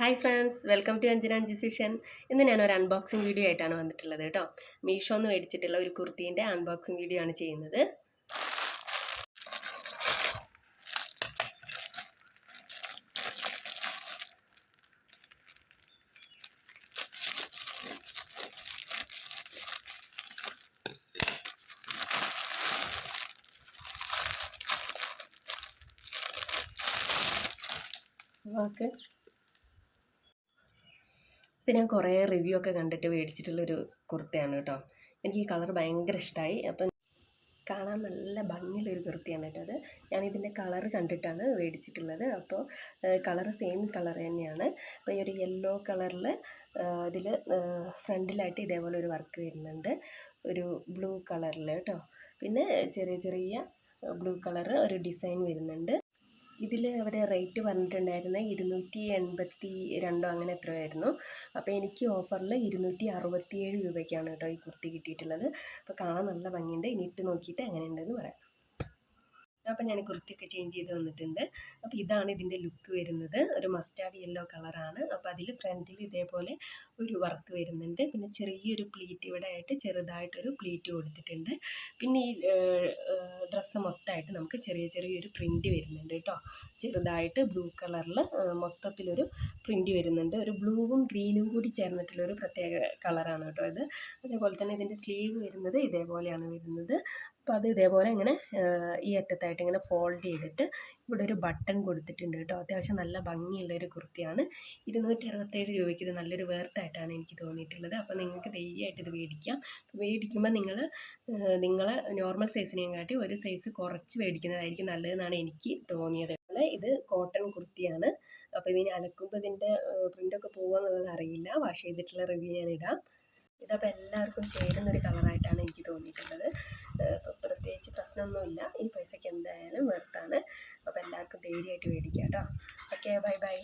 Hi friends welcome to Anjana ജിസിഷൻ ഇന്ന് ഞാൻ ഒരു അൺബോക്സിങ് വീഡിയോ ആയിട്ടാണ് വന്നിട്ടുള്ളത് കേട്ടോ. മീഷോ എന്ന് മേടിച്ചിട്ടുള്ള ഒരു കുർത്തീന്റെ അൺബോക്സിങ് വീഡിയോ ആണ് ചെയ്യുന്നത്. ഓക്കെ ഇത് ഞാൻ കുറേ റിവ്യൂ ഒക്കെ കണ്ടിട്ട് മേടിച്ചിട്ടുള്ളൊരു കുർത്തയാണ് കേട്ടോ. എനിക്ക് ഈ കളർ ഭയങ്കര ഇഷ്ടമായി അപ്പം കാണാൻ നല്ല ഭംഗിയുള്ളൊരു കുർത്തിയാണ് കേട്ടോ അത്. ഞാൻ ഇതിന്റെ കളർ കണ്ടിട്ടാണ് മേടിച്ചിട്ടുള്ളത്. അപ്പോൾ കളർ സെയിം കളർ തന്നെയാണ്. അപ്പോൾ ഈ ഒരു യെല്ലോ കളറിൽ ഇതിൽ ഫ്രണ്ടിലായിട്ട് ഇതേപോലെ ഒരു വർക്ക് വരുന്നുണ്ട്. ഒരു ബ്ലൂ കളറിൽ കേട്ടോ. പിന്നെ ചെറിയ ചെറിയ ബ്ലൂ കളർ ഒരു ഡിസൈൻ വരുന്നുണ്ട്. ഇതിൽ അവർ റേറ്റ് പറഞ്ഞിട്ടുണ്ടായിരുന്നത് ഇരുന്നൂറ്റി എൺപത്തി രണ്ടോ അങ്ങനെ എത്രയോ ആയിരുന്നു അപ്പോൾ എനിക്ക് ഓഫറിൽ ഇരുന്നൂറ്റി അറുപത്തിയേഴ് രൂപയ്ക്കാണ് കേട്ടോ ഈ കുർത്തി കിട്ടിയിട്ടുള്ളത്. അപ്പോൾ കാണാൻ നല്ല ഭംഗിയുണ്ട്. ഇനി ഇട്ട് നോക്കിയിട്ട് എങ്ങനെയുണ്ടെന്ന് പറയാം. അപ്പോൾ ഞാൻ കുർത്തിയൊക്കെ ചേഞ്ച് ചെയ്ത് വന്നിട്ടുണ്ട്. അപ്പോൾ ഇതാണ് ഇതിന്റെ ലുക്ക് വരുന്നത്. ഒരു മസ്റ്റാർഡ് യെല്ലോ കളറാണ് അപ്പോൾ അതിൽ ഫ്രണ്ടിൽ ഇതേപോലെ ഒരു വർക്ക് വരുന്നുണ്ട്. പിന്നെ ചെറിയൊരു പ്ലീറ്റ് ഇവിടെ ആയിട്ട് ചെറുതായിട്ടൊരു പ്ലീറ്റ് കൊടുത്തിട്ടുണ്ട്. പിന്നെ ഈ ഡ്രസ്സ് മൊത്തമായിട്ട് നമുക്ക് ചെറിയ ചെറിയൊരു പ്രിന്റ് വരുന്നുണ്ട് കേട്ടോ. ചെറുതായിട്ട് ബ്ലൂ കളറിൽ മൊത്തത്തിലൊരു പ്രിന്റ് വരുന്നുണ്ട്. ഒരു ബ്ലൂവും ഗ്രീനും കൂടി ചേർന്നിട്ടുള്ളൊരു പ്രത്യേക കളറാണ് കേട്ടോ ഇത്. അതേപോലെ തന്നെ ഇതിന്റെ സ്ലീവ് വരുന്നത് ഇതേപോലെയാണ് വരുന്നത്. അപ്പോൾ അത് ഇതേപോലെ ഇങ്ങനെ ഈ അറ്റത്തായിട്ട് ഇങ്ങനെ ഫോൾഡ് ചെയ്തിട്ട് ഇവിടെ ഒരു ബട്ടൺ കൊടുത്തിട്ടുണ്ട് കേട്ടോ. അത്യാവശ്യം നല്ല ഭംഗിയുള്ള ഒരു കുർത്തിയാണ്. ഇരുന്നൂറ്റി അറുപത്തേഴ് രൂപയ്ക്ക് ഇത് നല്ലൊരു വേർത്തായിട്ടാണ് എനിക്ക് തോന്നിയിട്ടുള്ളത്. അപ്പോൾ നിങ്ങൾക്ക് ധൈര്യമായിട്ട് ഇത് മേടിക്കാം. മേടിക്കുമ്പോൾ നിങ്ങൾ നിങ്ങൾ നോർമൽ സൈസിനെയും കാട്ടി ഒരു സൈസ് കുറച്ച് മേടിക്കുന്നതായിരിക്കും നല്ലതെന്നാണ് എനിക്ക് തോന്നിയത്. ഇത് കോട്ടൺ കുർത്തിയാണ്. അപ്പോൾ ഇതിന് അലക്കുമ്പോൾ ഇതിന്റെ പ്രിന്റൊക്കെ പോകുമെന്നുള്ളത് അറിയില്ല. വാഷ് ചെയ്തിട്ടുള്ള റിവ്യൂ ഞാൻ ഇടാം. ഇതപ്പോൾ എല്ലാവർക്കും ചേരുന്നൊരു കളറായിട്ടാണ് എനിക്ക് തോന്നിയിട്ടുള്ളത്. പ്രശ്നമൊന്നുമില്ല ഈ പൈസയ്ക്ക് എന്തായാലും വെർത്താണ് അപ്പോൾ എല്ലാവർക്കും ധൈര്യമായിട്ട് മേടിക്കാം കേട്ടോ. Okay bye bye.